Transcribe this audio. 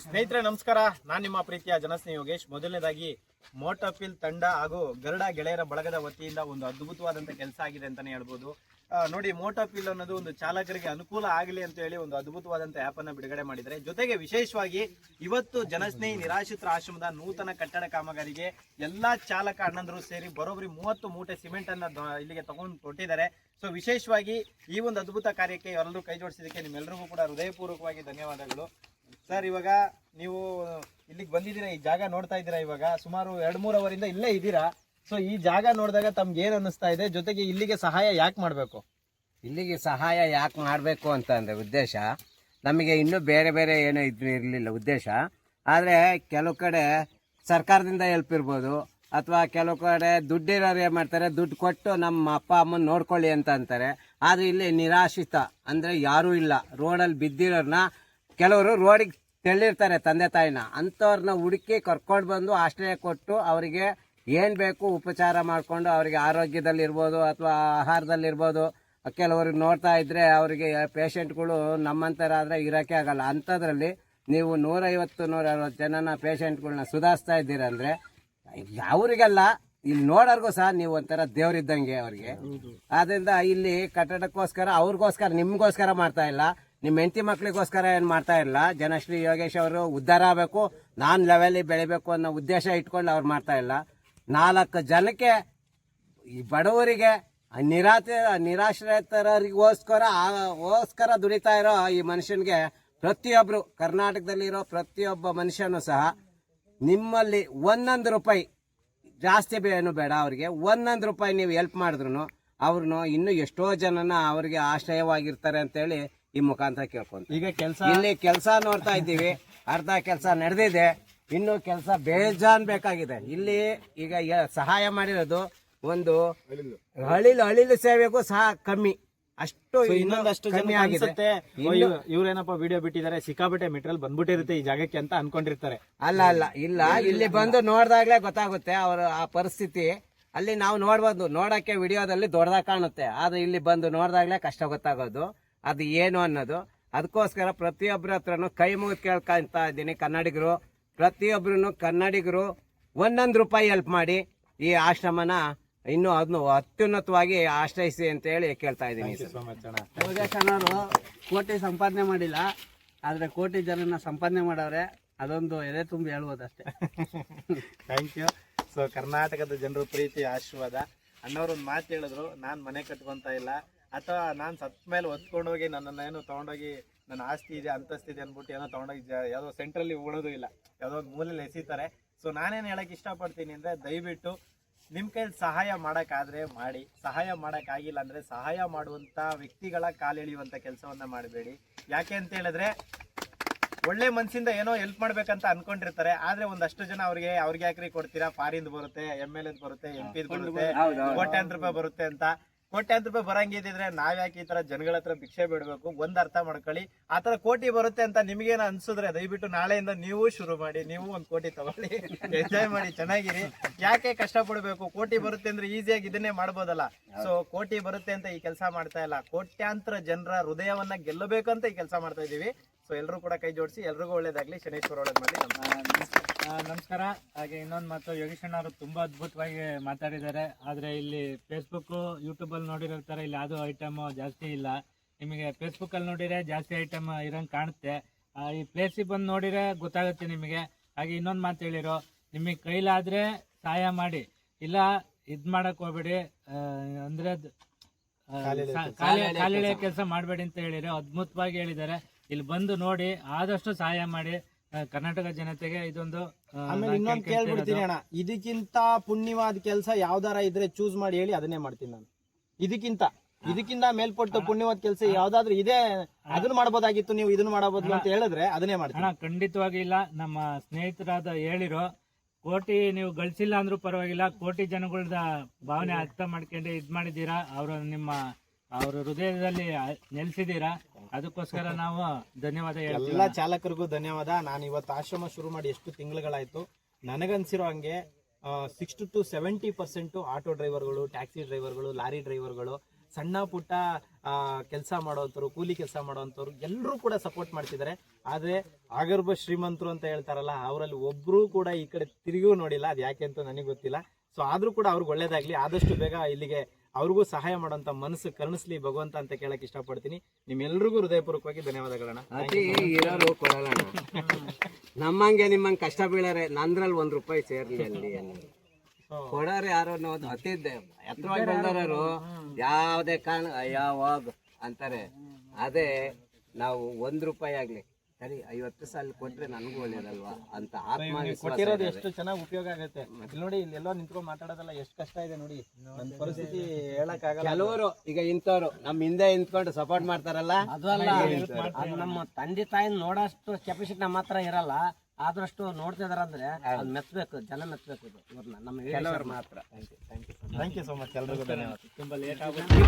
ಸ್ನೇಹಿತರೆ, ನಮಸ್ಕಾರ. ನಾನು ನಿಮ್ಮ ಪ್ರೀತಿಯ ಜನಸ್ನೇಹಿ ಯೋಗೇಶ್. ಮೊದಲನೇದಾಗಿ ಮೋಟಪಿಲ್ ತಂಡ ಹಾಗೂ ಗರುಡ ಗೆಳೆಯರ ಬಳಗದ ವತಿಯಿಂದ ಒಂದು ಅದ್ಭುತವಾದಂತ ಕೆಲಸ ಆಗಿದೆ ಅಂತಾನೆ ಹೇಳ್ಬೋದು. ನೋಡಿ ಮೋಟೋಫಿಲ್ ಅನ್ನೋದು ಒಂದು ಚಾಲಕರಿಗೆ ಅನುಕೂಲ ಆಗಲಿ ಅಂತ ಹೇಳಿ ಒಂದು ಅದ್ಭುತವಾದಂತ ಆಪ್ ಅನ್ನ ಬಿಡುಗಡೆ ಮಾಡಿದ್ದಾರೆ. ಜೊತೆಗೆ ವಿಶೇಷವಾಗಿ, ಇವತ್ತು ಜನಸ್ನೇಹಿ ನಿರಾಶ್ರಿತರ ಆಶ್ರಮದ ನೂತನ ಕಟ್ಟಡ ಕಾಮಗಾರಿಗೆ ಎಲ್ಲಾ ಚಾಲಕ ಅಣ್ಣಂದರು ಸೇರಿ ಬರೋಬ್ಬರಿ ಮೂವತ್ತು ಮೂಟೆ ಸಿಮೆಂಟ್ ಅನ್ನ ಇಲ್ಲಿಗೆ ತಗೊಂಡು ಕೊಟ್ಟಿದ್ದಾರೆ. ಸೊ ವಿಶೇಷವಾಗಿ ಈ ಒಂದು ಅದ್ಭುತ ಕಾರ್ಯಕ್ಕೆ ಎಲ್ಲರೂ ಕೈ ಜೋಡಿಸಿದ್ದಕ್ಕೆ ನಿಮ್ಮೆಲ್ಲರಿಗೂ ಕೂಡ ಹೃದಯಪೂರ್ವಕವಾಗಿ ಧನ್ಯವಾದಗಳು. ಸರ್, ಇವಾಗ ನೀವು ಇಲ್ಲಿಗೆ ಬಂದಿದ್ದೀರಾ, ಈ ಜಾಗ ನೋಡ್ತಾ ಇದ್ದೀರಾ ಇವಾಗ? ಸುಮಾರು ಎರಡ್ ಮೂರು ಅವರಿಂದ ಇಲ್ಲೇ ಇದ್ದೀರಾ? ಸೊ ಈ ಜಾಗ ನೋಡಿದಾಗ ತಮ್ಗೆ ಏನ್ ಅನ್ನಿಸ್ತಾ ಇದೆ? ಜೊತೆಗೆ ಇಲ್ಲಿಗೆ ಸಹಾಯ ಯಾಕೆ ಮಾಡಬೇಕು? ಇಲ್ಲಿಗೆ ಸಹಾಯ ಯಾಕೆ ಮಾಡಬೇಕು ಅಂತಂದರೆ ಉದ್ದೇಶ, ನಮಗೆ ಇನ್ನೂ ಬೇರೆ ಬೇರೆ ಏನೂ ಇದ್ರು ಇರಲಿಲ್ಲ ಉದ್ದೇಶ. ಆದರೆ ಕೆಲವು ಕಡೆ ಸರ್ಕಾರದಿಂದ ಹೆಲ್ಪ್ ಇರ್ಬೋದು, ಅಥವಾ ಕೆಲವು ಕಡೆ ದುಡ್ಡಿರೋರು ಏನು ಮಾಡ್ತಾರೆ, ದುಡ್ಡು ಕೊಟ್ಟು ನಮ್ಮ ಅಪ್ಪ ಅಮ್ಮನ ನೋಡ್ಕೊಳ್ಳಿ ಅಂತ ಅಂತಾರೆ. ಆದರೆ ಇಲ್ಲಿ ನಿರಾಶ್ರಿತ ಅಂದರೆ ಯಾರೂ ಇಲ್ಲ. ರೋಡಲ್ಲಿ ಬಿದ್ದಿರೋರ್ನ ಕೆಲವರು ರೋಡಿಗೆ ತೆಳ್ಳಿರ್ತಾರೆ ತಂದೆ ತಾಯಿನ. ಅಂಥವ್ರನ್ನ ಹುಡುಕಿ ಕರ್ಕೊಂಡು ಬಂದು ಆಶ್ರಯ ಕೊಟ್ಟು ಅವರಿಗೆ ಏನು ಬೇಕು ಉಪಚಾರ ಮಾಡಿಕೊಂಡು ಅವರಿಗೆ ಆರೋಗ್ಯದಲ್ಲಿರ್ಬೋದು ಅಥವಾ ಆಹಾರದಲ್ಲಿರ್ಬೋದು. ಕೆಲವ್ರಿಗೆ ನೋಡ್ತಾ ಇದ್ದರೆ ಅವರಿಗೆ ಪೇಷಂಟ್ಗಳು ನಮ್ಮಂಥರಾದರೆ ಇರೋಕ್ಕೆ ಆಗಲ್ಲ. ಅಂಥದ್ರಲ್ಲಿ ನೀವು ನೂರೈವತ್ತು ನೂರ ಅರವತ್ತು ಜನನ ಪೇಷಂಟ್ಗಳನ್ನ ಸುಧಾರಿಸ್ತಾ ಇದ್ದೀರಂದ್ರೆ ಅವರಿಗೆಲ್ಲ ಇಲ್ಲಿ ನೋಡೋರ್ಗೂ ಸಹ ನೀವು ಒಂಥರ ದೇವರಿದ್ದಂಗೆ ಅವ್ರಿಗೆ. ಆದ್ದರಿಂದ ಇಲ್ಲಿ ಕಟ್ಟಡಕ್ಕೋಸ್ಕರ ಅವ್ರಿಗೋಸ್ಕರ ನಿಮಗೋಸ್ಕರ ಮಾಡ್ತಾ ಇಲ್ಲ. ನಿಮ್ಮ ಹೆಂಡತಿ ಮಕ್ಕಳಿಗೋಸ್ಕರ ಏನು ಮಾಡ್ತಾ ಇಲ್ಲ ಜನಶ್ರೀ ಯೋಗೇಶ್ ಅವರು ಉದ್ಧಾರ ಆಗಬೇಕು, ನಾನು ಲೆವೆಲಿಗೆ ಬೆಳಿಬೇಕು ಅನ್ನೋ ಉದ್ದೇಶ ಇಟ್ಕೊಂಡು ಅವ್ರು ಮಾಡ್ತಾ ಇಲ್ಲ ನಾಲ್ಕು ಜನಕ್ಕೆ ಈ ಬಡವರಿಗೆ ನಿರಾತ ನಿರಾಶ್ರಿತರಿಗೋಸ್ಕರ ಗೋಸ್ಕರ ದುಡಿತಾ ಇರೋ ಈ ಮನುಷ್ಯನಿಗೆ ಪ್ರತಿಯೊಬ್ಬರು ಕರ್ನಾಟಕದಲ್ಲಿರೋ ಪ್ರತಿಯೊಬ್ಬ ಮನುಷ್ಯನೂ ಸಹ ನಿಮ್ಮಲ್ಲಿ ಒಂದೊಂದು ರೂಪಾಯಿ ಜಾಸ್ತಿ ಏನು ಬೇಡ ಅವರಿಗೆ. ಒಂದೊಂದು ರೂಪಾಯಿ ನೀವು ಹೆಲ್ಪ್ ಮಾಡಿದ್ರು ಅವ್ರನ್ನು ಇನ್ನೂ ಎಷ್ಟೋ ಜನನ ಅವ್ರಿಗೆ ಆಶ್ರಯವಾಗಿರ್ತಾರೆ ಅಂತೇಳಿ ಈ ಮುಖಾಂತರ ಕೇಳ್ಕೊಂತ ಈಗ ಕೆಲಸ ಇಲ್ಲಿ ಕೆಲಸ ನೋಡ್ತಾ ಇದ್ದೀವಿ. ಅರ್ಧ ಕೆಲಸ ನಡೆದಿದೆ. ಇನ್ನು ಕೆಲಸ ಬೇಜಾನ್ ಬೇಕಾಗಿದೆ. ಇಲ್ಲಿ ಈಗ ಸಹಾಯ ಮಾಡಿರೋದು ಒಂದು ಹಳಿಲು ಹಳಿಲು ಸೇವೆಗೂ ಸಹ ಕಮ್ಮಿ. ಅಷ್ಟು ಇನ್ನೊಂದಷ್ಟು ಕಮ್ಮಿ ಆಗಿರುತ್ತೆ ಆಗಿದೆ ಇವ್ರೇನಪ್ಪ ವಿಡಿಯೋ ಬಿಟ್ಟಿದ್ದಾರೆ ಸಿಕ್ಕಾಬಿಟ್ಟೆ ಮೆಟೀರಿಯಲ್ ಬಂದ್ಬಿಟ್ಟಿರುತ್ತೆ ಈ ಜಾಗಕ್ಕೆ ಅಂತ ಅನ್ಕೊಂಡಿರ್ತಾರೆ. ಅಲ್ಲ ಅಲ್ಲ ಇಲ್ಲ ಇಲ್ಲಿ ಬಂದು ನೋಡ್ದಾಗ್ಲೇ ಗೊತ್ತಾಗುತ್ತೆ ಅವರ ಆ ಪರಿಸ್ಥಿತಿ. ಅಲ್ಲಿ ನಾವು ನೋಡ್ಬೋದು ನೋಡೋಕ್ಕೆ ವಿಡಿಯೋದಲ್ಲಿ ದೊಡ್ಡದಾಗ ಕಾಣುತ್ತೆ. ಆದರೆ ಇಲ್ಲಿ ಬಂದು ನೋಡಿದಾಗಲೇ ಕಷ್ಟ ಗೊತ್ತಾಗೋದು. ಅದು ಏನು ಅನ್ನೋದು. ಅದಕ್ಕೋಸ್ಕರ ಪ್ರತಿಯೊಬ್ಬರ ಹತ್ರನೂ ಕೈ ಮುಗಿದು ಕೇಳ್ಕೊಳ್ತಾ ಇದ್ದೀನಿ ಕನ್ನಡಿಗರು. ಪ್ರತಿಯೊಬ್ಬರೂ ಕನ್ನಡಿಗರು ಒಂದೊಂದು ರೂಪಾಯಿ ಹೆಲ್ಪ್ ಮಾಡಿ ಈ ಆಶ್ರಮನ ಇನ್ನೂ ಅದನ್ನು ಅತ್ಯುನ್ನತವಾಗಿ ಆಶ್ರಯಿಸಿ ಅಂತ ಹೇಳಿ ಕೇಳ್ತಾ ಇದ್ದೀನಿ ಸರ್. ಸೊ ಮಚ್ ಅಣ್ಣ. ಯೋಗೇಶ್ ಅಣ್ಣವರು ಕೋಟಿ ಸಂಪಾದನೆ ಮಾಡಿಲ್ಲ. ಆದರೆ ಕೋಟಿ ಜನನ ಸಂಪಾದನೆ ಮಾಡವ್ರೆ. ಅದೊಂದು ಎದೆ ತುಂಬಿ ಹೇಳ್ಬೋದು ಅಷ್ಟೇ ಥ್ಯಾಂಕ್ ಯು ಸೊ ಕರ್ನಾಟಕದ ಜನರು ಪ್ರೀತಿ, ಆಶೀರ್ವಾದ. ಅಣ್ಣವ್ರು ಒಂದು ಮಾತು ಹೇಳಿದ್ರು, ನಾನು ಮನೆ ಕಟ್ಕೊತ ಇಲ್ಲ. ಅಥವಾ ನಾನು ಸತ್ ಮೇಲೆ ಹೊತ್ಕೊಂಡೋಗಿ ನನ್ನನ್ನು ಏನು ತೊಗೊಂಡೋಗಿ ನನ್ನ ಆಸ್ತಿ ಇದೆ ಅಂತಸ್ತಿದೆ ಅಂದ್ಬಿಟ್ಟು ಏನೋ ತೊಗೊಂಡೋಗಿ ಯಾವುದೋ ಸೆಂಟ್ರಲ್ಲಿ ಉಳೋದು ಇಲ್ಲ. ಯಾವುದೋ ಒಂದು ಮೂಲೆಯಲ್ಲಿ ಎಸಿತಾರೆ. ಸೊ ನಾನೇನು ಹೇಳೋಕ್ಕೆ ಇಷ್ಟಪಡ್ತೀನಿ ಅಂದರೆ ದಯವಿಟ್ಟು ನಿಮ್ಮ ಕೈಲಿ ಸಹಾಯ ಮಾಡೋಕ್ಕಾದರೆ ಮಾಡಿ. ಸಹಾಯ ಮಾಡೋಕ್ಕಾಗಿಲ್ಲ ಅಂದರೆ ಸಹಾಯ ಮಾಡುವಂಥ ವ್ಯಕ್ತಿಗಳ ಕಾಲೆಳೆಯುವಂಥ ಕೆಲಸವನ್ನು ಮಾಡಬೇಡಿ. ಯಾಕೆ ಅಂತ ಹೇಳಿದ್ರೆ ಒಳ್ಳೆ ಮನ್ಸಿಂದ ಏನೋ ಹೆಲ್ಪ್ ಮಾಡ್ಬೇಕಂತ ಅನ್ಕೊಂಡಿರ್ತಾರೆ. ಆದ್ರೆ ಒಂದಷ್ಟು ಜನ ಅವ್ರಿಗೆ ಅವ್ರಿಗೆ ಯಾಕ್ರಿ ಕೊಡ್ತೀರಾ? ಫಾರಿನ್ ಬರುತ್ತೆ ಎಂ ಎಲ್ ಎದ್ ಬರುತ್ತೆ ಎಂ ಪಿ ಬರುತ್ತೆ ಕೋಟ್ಯಾಂತರ ರೂಪಾಯಿ ಬರುತ್ತೆ ಅಂತ. ಕೋಟ್ಯಾಂತರ ರೂಪಾಯಿ ಬರಂಗಿದ್ರೆ ನಾವ್ ಯಾಕೆ ಈ ತರ ಜನಗಳ ಹತ್ರ ಭಿಕ್ಷೆ ಬಿಡ್ಬೇಕು? ಒಂದ್ ಅರ್ಥ ಮಾಡ್ಕೊಳ್ಳಿ. ಆತರ ತರ ಕೋಟಿ ಬರುತ್ತೆ ಅಂತ ನಿಮ್ಗೇನ ಅನ್ಸಿದ್ರೆ ದಯವಿಟ್ಟು ನಾಳೆಯಿಂದ ನೀವು ಶುರು ಮಾಡಿ ನೀವು ಒಂದ್ ಕೋಟಿ ತಗೊಳ್ಳಿ. ಎಂಜಾಯ್ ಮಾಡಿ ಚೆನ್ನಾಗಿರಿ. ಯಾಕೆ ಕಷ್ಟ ಪಡ್ಬೇಕು ಕೋಟಿ ಬರುತ್ತೆ ಅಂದ್ರೆ ಈಸಿಯಾಗಿ ಇದನ್ನೇ ಮಾಡ್ಬೋದಲ್ಲ. ಸೊ ಕೋಟಿ ಬರುತ್ತೆ ಅಂತ ಈ ಕೆಲಸ ಮಾಡ್ತಾ ಇಲ್ಲ. ಕೋಟ್ಯಾಂತರ ಜನರ ಹೃದಯವನ್ನ ಗೆಲ್ಲಬೇಕಂತ ಈ ಕೆಲಸ ಮಾಡ್ತಾ ಇದೀವಿ ಸೊ ಎಲ್ಲರೂ ಕೂಡ ಕೈ ಜೋಡಿಸಿ ಎಲ್ರಿಗೂ ಒಳ್ಳೇದಾಗ್ಲಿ. ಶನೇಶ್ವರ ಒಳ್ಳೇದ್ ಮಾಡಿ ನಮಸ್ಕಾರ. ಹಾಗೆ ಇನ್ನೊಂದು ಮಾತು ಯೋಗೇಶ್ ಅಣ್ಣ ಅವರು ತುಂಬಾ ಅದ್ಭುತವಾಗಿ ಮಾತಾಡಿದ್ದಾರೆ. ಆದರೆ ಇಲ್ಲಿ ಫೇಸ್ಬುಕ್ ಯೂಟ್ಯೂಬ್ ಅಲ್ಲಿ ನೋಡಿರೋ ತರ ಇಲ್ಲಿ ಯಾವ್ದು ಐಟಮ್ ಜಾಸ್ತಿ ಇಲ್ಲ. ನಿಮಗೆ ಫೇಸ್ಬುಕ್ ಅಲ್ಲಿ ನೋಡಿದ್ರೆ ಜಾಸ್ತಿ ಐಟಮ್ ಇರೋಂಗೆ ಕಾಣುತ್ತೆ. ಈ ಪ್ಲೇಸಿಗೆ ಬಂದು ನೋಡಿದರೆ ಗೊತ್ತಾಗುತ್ತೆ ನಿಮಗೆ. ಹಾಗೆ ಇನ್ನೊಂದು ಮಾತು ಹೇಳಿರೋ ನಿಮಗೆ ಕೈಲಾದ್ರೆ ಸಹಾಯ ಮಾಡಿ. ಇಲ್ಲ ಇದ್ ಮಾಡಕ್ ಹೋಗ್ಬೇಡಿ. ಅಂದರೆ ಅಂದ್ರೆ ಅದ್, ಆ, ಸಾ- ಕಾಲಿ ಕಾಲಿಳೆ ಕೆಲಸ ಮಾಡಬೇಡಿ ಅಂತ ಹೇಳಿದ್ರೆ ಅದ್ಭುತವಾಗಿ ಹೇಳಿದ್ದಾರೆ. ಇಲ್ಲಿ ಬಂದು ನೋಡಿ ಆದಷ್ಟು ಸಹಾಯ ಮಾಡಿ ಕರ್ನಾಟಕ ಜನತೆಗೆ ಇದೊಂದು ಆಮೇಲೆ ಇನ್ನೊಂದು ಕೇಳ್ಬಿಡ್ತೀನಿ ಅಣ್ಣ. ಇದಕ್ಕಿಂತ ಪುಣ್ಯವಾದ ಕೆಲಸ ಯಾವ್ದಾರ ಇದ್ರೆ ಚೂಸ್ ಮಾಡಿ ಹೇಳಿ ಅದನ್ನೇ ಮಾಡ್ತೀನಿ ನಾನು. ಇದಕ್ಕಿಂತ. ಇದಕ್ಕಿಂತ ಮೇಲ್ಪಟ್ಟು ಪುಣ್ಯವಾದ ಕೆಲಸ ಯಾವ್ದಾದ್ರು ಇದೆ ಅದನ್ನ ಮಾಡಬಹುದಾಗಿತ್ತು ನೀವು ಇದನ್ನ ಮಾಡಬಹುದು ಅಂತ ಹೇಳಿದ್ರೆ ಅದನ್ನೇ ಮಾಡ್ತೀನಿ. ಅಣ್ಣ ಖಂಡಿತವಾಗಿ ಇಲ್ಲ. ನಮ್ಮ ಸ್ನೇಹಿತರಾದ ಹೇಳಿರೋ ಕೋಟಿ ನೀವು ಗಳಿಸಿಲ್ಲ ಅಂದ್ರೂ ಪರವಾಗಿಲ್ಲ ಕೋಟಿ ಜನಗಳ ಭಾವನೆ ಅರ್ಥ ಮಾಡ್ಕೊಂಡು ಇದ್ ಮಾಡಿದ್ದೀರಾ? ಅವರು ನಿಮ್ಮ ಅವ್ರ ಹೃದಯದಲ್ಲಿ ನೆಲೆಸಿದ್ದೀರಾ? ಅದಕ್ಕೋಸ್ಕರ ನಾವು ಧನ್ಯವಾದ ಎಲ್ಲ ಚಾಲಕರಿಗೂ ಧನ್ಯವಾದ. ನಾನು ಇವತ್ತು ಆಶ್ರಮ ಶುರು ಮಾಡಿ ಎಷ್ಟು ತಿಂಗಳುಗಳಾಯ್ತು ನನಗನ್ಸಿರೋ ಹಂಗೆ sixty to seventy percent auto ಡ್ರೈವರ್ಗಳು ಟ್ಯಾಕ್ಸಿ ಡ್ರೈವರ್ಗಳು ಲಾರಿ ಡ್ರೈವರ್ಗಳು ಸಣ್ಣ ಪುಟ್ಟ ಕೆಲಸ ಮಾಡೋವಂಥವ್ರು ಕೂಲಿ ಕೆಲಸ ಮಾಡೋವಂಥವ್ರು ಎಲ್ಲರೂ ಕೂಡ ಸಪೋರ್ಟ್ ಮಾಡ್ತಿದ್ದಾರೆ. ಆದರೆ ಆಗರ್ಭ ಶ್ರೀಮಂತರು ಅಂತ ಹೇಳ್ತಾರಲ್ಲ ಅವರಲ್ಲಿ ಒಬ್ಬರೂ ಕೂಡ ಈ ಕಡೆ ತಿರುಗಿಯೂ ನೋಡಿಲ್ಲ. ಅದು ಯಾಕೆ ಅಂತ ನನಗೆ ಗೊತ್ತಿಲ್ಲ. ಸೊ ಆದರೂ ಕೂಡ ಅವ್ರಿಗೆ ಒಳ್ಳೇದಾಗಲಿ. ಆದಷ್ಟು ಬೇಗ ಇಲ್ಲಿಗೆ ಅವ್ರಿಗೂ ಸಹಾಯ ಮಾಡುವಂತ ಮನಸ್ಸು ಕರುಣಿಸ್ಲಿ ಭಗವಂತ ಅಂತ ಕೇಳಕ್ ಇಷ್ಟಪಡ್ತೀನಿ. ನಿಮ್ಮೆಲ್ರಿಗೂ ಹೃದಯಪೂರ್ವಕವಾಗಿ ಧನ್ಯವಾದಗಳಣ್ಣ. ಅತಿ ಇರೋರು ಕೊಡೋಣ ನಮ್ಮಂಗೆ ನಿಮ್ಮಂಗೆ ಕಷ್ಟ ಬೀಳಾರೆ ನಂದ್ರಲ್ಲಿ ಒಂದ್ ರೂಪಾಯಿ ಸೇರ್ಲಿ ಅಲ್ಲಿ ಕೊಡಾರೆ ಕೊಡೋರು ಯಾರು ಅನ್ನೋದು ಹತ್ತಿದ್ದೆ ಎತ್ತರವಾಗಿ ಬಂದವರು ಯಾವುದೇ ಕಾರಣ ಯಾವಾಗ ಅಂತಾರೆ. ಅದೇ ನಾವು ಒಂದ್ ರೂಪಾಯಿ ಆಗ್ಲಿ. ಸರಿ ಐವತ್ತು ಸಾಲ ಕೊಟ್ರೆ ನನಗೂ ಒಳ್ಳೇದಲ್ವಾ? ಅಂತ ಆತ್ಮ ಕೊಟ್ಟಿರೋದು ಎಷ್ಟು ಚೆನ್ನಾಗಿ ಉಪಯೋಗ ಆಗುತ್ತೆ. ಇಲ್ಲಿ ನೋಡಿ ಇಲ್ಲೆಲ್ಲೋ ನಿಂತ್ಕೊಂಡು ಮಾತಾಡೋದಲ್ಲ ಎಷ್ಟು ಕಷ್ಟ ಇದೆ ನೋಡಿ. ನನ್ನ ಪರಿಸ್ಥಿತಿ ಹೇಳಕ್ ಆಗಲ್ಲ ಕೆಲವರು ಈಗ ಇಂಥವ್ರು ನಮ್ಮ ಹಿಂದೆ ನಿಂತ್ಕೊಂಡು ಸಪೋರ್ಟ್ ಮಾಡ್ತಾರಲ್ಲ? ಅದು ಅಲ್ಲ ಅದು ನಮ್ಮ ತಂದೆ ತಾಯಿನ ನೋಡೋಷ್ಟು ಕೆಪಾಸಿಟಿ ನಮ್ಮ ಹತ್ರ ಇರಲ್ಲ. ಆದಷ್ಟು ನೋಡ್ತಿದಾರಂದ್ರೆ ಅದ್ ಮೆಚ್ಚಬೇಕು ಜನ ಮೆಚ್ಚಬೇಕು ಇದು ಇವ್ರನ್ನ ನಮ್ಮ ಕೆಲವರು ಮಾತ್ರ. ಥ್ಯಾಂಕ್ ಯು ಸೊ ಮಚ್ ಎಲ್ರಿಗೂ ಧನ್ಯವಾದ. ತುಂಬಾ ಲೇಟ್ ಆಗುತ್ತೆ.